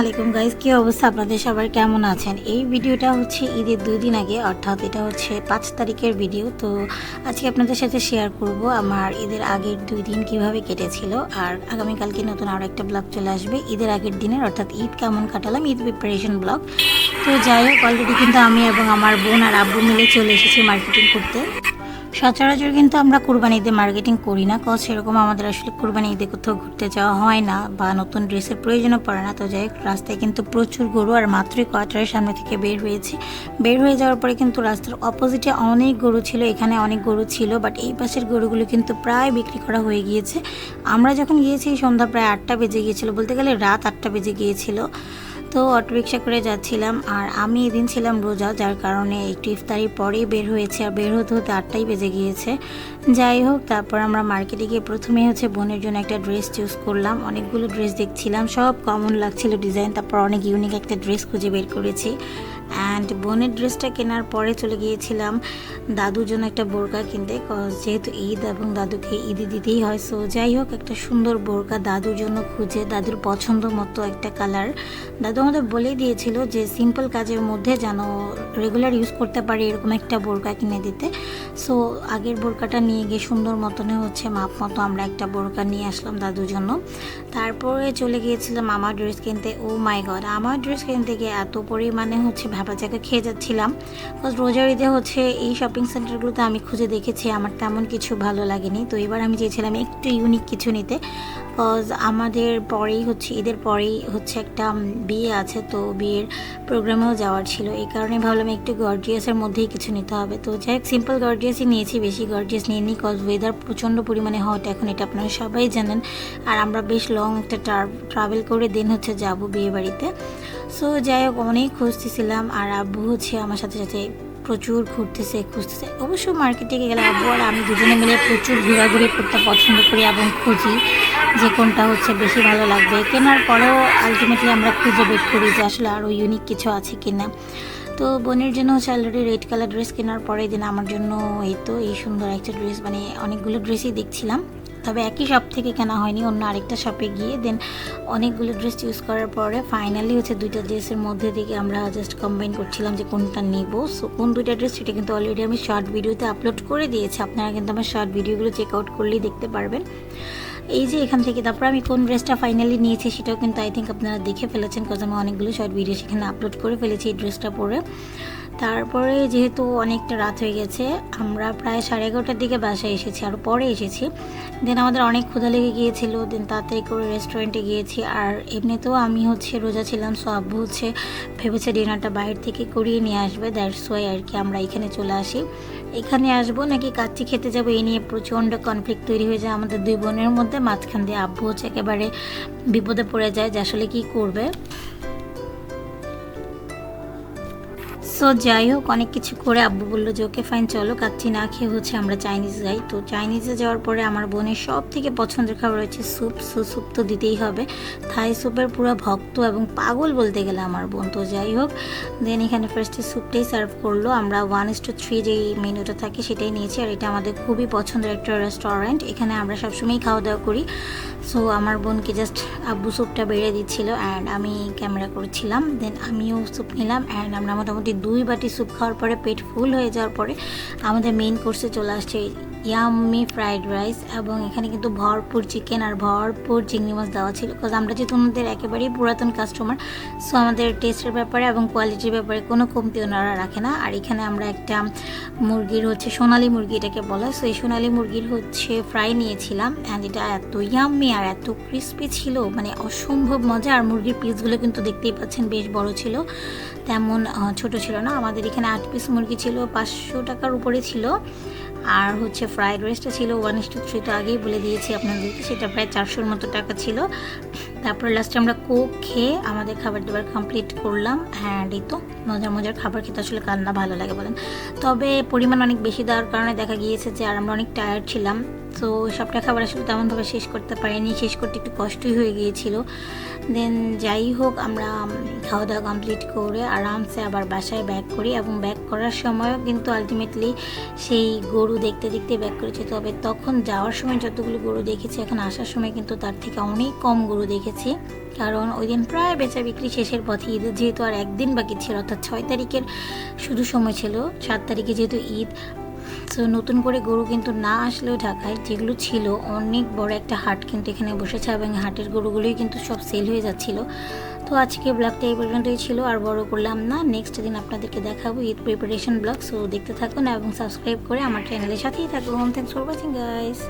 আলাইকুম গাইজ কি অবস্থা? আপনাদের সবার কেমন আছেন? এই ভিডিওটা হচ্ছে ঈদের দুই দিন আগে, অর্থাৎ এটা হচ্ছে পাঁচ তারিখের ভিডিও তো আজকে আপনাদের সাথে শেয়ার করব আমার ঈদের আগের দুই দিন কীভাবে কেটেছিল, আর আগামীকালকে নতুন আরও একটা ব্লগ চলে আসবে। ঈদের আগের দিনের, অর্থাৎ ঈদ কেমন কাটালাম, ঈদ প্রিপারেশন ব্লগ তো যাই হোক অলরেডি কিন্তু আমি এবং আমার বোন আর আব্বু মিলে চলে এসেছি মার্কেটিং করতে। সচরাচর কিন্তু আমরা কুরবানি ঈদে মার্কেটিং করি না কজ সেরকম আমাদের আসলে কোরবানি ঈদে কোথাও ঘুরতে যাওয়া হয় না বা নতুন ড্রেসের প্রয়োজনও পড়ে না। তো যাই হোক, রাস্তায় কিন্তু প্রচুর গরু আর মাত্রই কোয়ার্টারের সামনে থেকে বের হয়েছি। বের হয়ে যাওয়ার পরে কিন্তু রাস্তার অপোজিটে অনেক গরু ছিল, এখানে অনেক গরু ছিল বাট এই পাশের গরুগুলো কিন্তু প্রায় বিক্রি করা হয়ে গিয়েছে। আমরা যখন গিয়েছি, সন্ধ্যা প্রায় আটটা বেজে গিয়েছিল, বলতে গেলে রাত আটটা বেজে গিয়েছিল। তো অটোরিকশা করে যাচ্ছিলাম আর আমি এদিন ছিলাম রোজা, যার কারণে একটু ইফতারির পরেই বের হয়েছে আর বের হতে হতে আটটাই বেজে গিয়েছে। যাই হোক, তারপর আমরা মার্কেটে গিয়ে প্রথমে হচ্ছে বোনের জন্য একটা ড্রেস চুজ করলাম। অনেকগুলো ড্রেস দেখছিলাম, সব কমন লাগছিল ডিজাইন তারপর অনেক ইউনিক একটা ড্রেস খুঁজে বের করেছি। অ্যান্ড বোনের ড্রেসটা কেনার পরে চলে গিয়েছিলাম। দাদুর জন্য একটা বোরকা কিনতে যেহেতু ঈদ এবং দাদুকে ঈদে দিতেই হয় সো যাই হোক, একটা সুন্দর বোরকা দাদুর জন্য খুঁজে, দাদুর পছন্দ মতো একটা কালার দাদু আমাদের বলেই দিয়েছিল যে সিম্পল কাজের মধ্যে যেন রেগুলার ইউজ করতে পারি এরকম একটা বোরকা কিনে দিতে। সো আগের বোরকাটা নিয়ে গিয়ে সুন্দর মতনে হচ্ছে মাপ মতো আমরা একটা বোরকা নিয়ে আসলাম দাদুর জন্য। তারপরে চলে গিয়েছিলাম আমার ড্রেস কিনতে। ও মাই গড আমার ড্রেস কিনতে গিয়ে এত পরিমাণে হচ্ছে ভাবা জায়গা খেয়ে যাচ্ছিলাম। রোজার ঈদে হচ্ছে এই শপিং সেন্টারগুলোতে আমি খুঁজে দেখেছি, আমার তেমন কিছু ভালো লাগেনি। তো এবার আমি চেয়েছিলাম একটু ইউনিক কিছু নিতে। বিকজ আমাদের পরেই হচ্ছে ঈদের পরেই হচ্ছে একটা বিয়ে আছে, তো বিয়ের প্রোগ্রামেও যাওয়ার ছিল। এই কারণে ভাবলাম একটু গর্জিয়াসের মধ্যেই কিছু নিতে হবে। তো যাই হোক সিম্পল গর্জিয়াসই নিয়েছি, বেশি গর্জিয়াস নিয়ে কজ ওয়েদার প্রচণ্ড পরিমাণে হট এখন এটা আপনারা সবাই জানেন। আর আমরা বেশ লং একটা ট্রাভেল করে দিন হচ্ছে যাব বিয়ে বাড়িতে সো যাই হোক, অনেক খুঁজতেছিলাম আর আব্বু হচ্ছে আমার সাথে সাথে প্রচুর ঘুরতেছে, খুঁজতেছে। অবশ্য মার্কেটে গেলে আব্বু আর আমি দুজনে মিলে প্রচুর ঘোরাঘুরি করতে পছন্দ করি এবং খুঁজি যে কোনটা হচ্ছে বেশি ভালো লাগবে। কেনার পরেও আলটিমেটলি আমরা খুঁজে বের করি যে আসলে আরও ইউনিক কিছু আছে কিনা। তো বোনের জন্য হচ্ছে অলরেডি রেড কালার ড্রেস কেনার পরে দিন আমার জন্য এই তো, এই সুন্দর একটা ড্রেস মানে অনেকগুলো ড্রেসই দেখছিলাম। তবে একই শপ থেকে কেনা হয়নি, অন্য আরেকটা শপে গিয়ে দেন অনেকগুলো ড্রেস ইউজ করার পরে ফাইনালি হচ্ছে দুইটা ড্রেসের মধ্যে থেকে আমরা জাস্ট কম্বাইন করছিলাম যে কোনটা নিব। সো কোন দুইটা ড্রেস সেটা কিন্তু অলরেডি আমি শর্ট ভিডিওতে আপলোড করে দিয়েছি। আপনারা কিন্তু আমার শর্ট ভিডিওগুলো চেক আউট করলেই দেখতে পারবেন। এই যে এখান থেকে, তারপর আমি কোন ড্রেসটা ফাইনালি নিয়েছি সেটাও কিন্তু আই থিঙ্ক আপনারা দেখে ফেলেছেন কজ আমি অনেকগুলো শর্ট ভিডিও সেখানে আপলোড করে ফেলেছি এই ড্রেসটা পরে। তারপরে যেহেতু অনেকটা রাত হয়ে গেছে, আমরা প্রায় সাড়ে এগারোটার দিকে বাসায় এসেছি আর পরে এসেছি। দেন আমাদের অনেক ক্ষুধা লেগে গিয়েছিল দেন তাড়াতাড়ি করে রেস্টুরেন্টে গিয়েছি আর এমনিতেও আমি হচ্ছে রোজা ছিলাম সো আব্বু হচ্ছে ভেবেছে ডিনারটা বাইরে থেকে করিয়ে নিয়ে আসবে দ্যাটস ওয়াই আর কি আমরা এখানে চলে আসি। এখানে আসব নাকি কাচ্চি খেতে যাব এই নিয়ে প্রচণ্ড কনফ্লিক্ট তৈরি হয়ে যায় আমাদের দুই বোনের মধ্যে, মাঝখান দিয়ে আব্বু হচ্ছে একেবারে বিপদে পড়ে যায় যে আসলে কী করবে। সো যাই হোক, অনেক কিছু করে আব্বু বলল যে, ওকে ফাইন চলো, কাচ্চি না খেয়ে হচ্ছে আমরা চাইনিজ যাই। তো চাইনিজে যাওয়ার পরে আমার বোনের সব থেকে পছন্দের খাবার হচ্ছে স্যুপ সো স্যুপ তো দিতেই হবে। থাই স্যুপের পুরো ভক্ত এবং পাগল বলতে গেলে আমার বোন। তো যাই হোক দেন এখানে ফার্স্টে স্যুপটাই সার্ভ করল। আমরা ওয়ান ইস টু থ্রি যেই মেনুটা থাকে সেটাই নিয়েছি। আর এটা আমাদের খুবই পছন্দের একটা রেস্টুরেন্ট এখানে আমরা সবসময়ই খাওয়া দাওয়া করি। সো আমার বোনকে জাস্ট আব্বু স্যুপটা বেড়ে দিচ্ছিল অ্যান্ড আমি ক্যামেরা করছিলাম। দেন আমিও স্যুপ নিলাম অ্যান্ড আমরা মোটামুটি দুই বাটি স্যুপ খাওয়ার পরে পেট ফুল হয়ে যাওয়ার পরে আমাদের মেইন কোর্সে চলে আসছে ইয়াম্মি ফ্রাইড রাইস এবং এখানে কিন্তু ভরপুর চিকেন আর ভরপুর চিংড়ি মাছ দেওয়া ছিল। বিকজ আমরা যেহেতু ওনাদের একেবারেই পুরাতন কাস্টমার সো আমাদের টেস্টের ব্যাপারে এবং কোয়ালিটির ব্যাপারে কোনো কমতি ওনারা রাখে না। আর এখানে আমরা একটা মুরগির হচ্ছে সোনালি মুরগি এটাকে বলা। সো এই সোনালি মুরগির হচ্ছে ফ্রাই নিয়েছিলাম অ্যান্ড এটা এত ইয়াম্মি আর এত ক্রিস্পি ছিল মানে অসম্ভব মজা। আর মুরগির পিসগুলো কিন্তু দেখতেই পাচ্ছেন বেশ বড় ছিল, তেমন ছোট ছিল না। আমাদের এখানে আট পিস মুরগি ছিল, পাঁচশো টাকার উপরে ছিল। আর হচ্ছে ফ্রাইড রাইসটা ছিল ওয়ান ইস টু থ্রি তো আগেই বলে দিয়েছি আপনাদেরকে। সেটা প্রায় চারশোর মতো টাকা ছিল। তারপরে লাস্টে আমরা কোক খেয়ে আমাদের খাবার দাবার কমপ্লিট করলাম। হ্যাঁ এই তো, মজার মজার খাবার খেতে আসলে কান্না ভালো লাগে বলেন। তবে পরিমাণ অনেক বেশি দেওয়ার কারণে দেখা গিয়েছে যে আর আমরা অনেক টায়ার্ড ছিলাম। তো সবটা খাবার আসলে তেমনভাবে শেষ করতে পারিনি, শেষ করতে একটু কষ্টই হয়ে গিয়েছিল। দেন যাই হোক, আমরা খাওয়া দাওয়া কমপ্লিট করে আরামসে আবার বাসায় ব্যাক করি এবং ব্যাক করার সময়ও কিন্তু আলটিমেটলি সেই গরু দেখতে দেখতে ব্যাক করেছি। তবে তখন যাওয়ার সময় যতগুলো গরু দেখেছি, এখন আসার সময় কিন্তু তার থেকে অনেক কম গরু দেখেছি। কারণ ওই দিন প্রায় বেচা বিক্রি শেষের পথে ঈদের যেহেতু আর একদিন বাকি ছিল, অর্থাৎ ছয় তারিখের শুধু সময় ছিল, সাত তারিখে যেহেতু ঈদ সো নতুন করে গরু কিন্তু না আসলেও ঢাকায়, যেগুলো ছিল অনেক বড় একটা হাট কিন্তু এখানে বসেছে এবং হাটের গরুগুলোই কিন্তু সব সেল হয়ে যাচ্ছিল। তো আজকে ব্লগটা এই পর্যন্তই ছিল, আর বড় করলাম না। নেক্সট দিন আপনাদেরকে দেখাবো ঈদ প্রিপারেশন ব্লগ সো দেখতে থাকুন এবং সাবস্ক্রাইব করে আমার চ্যানেলের সাথেই থাকুন। Thanks for watching guys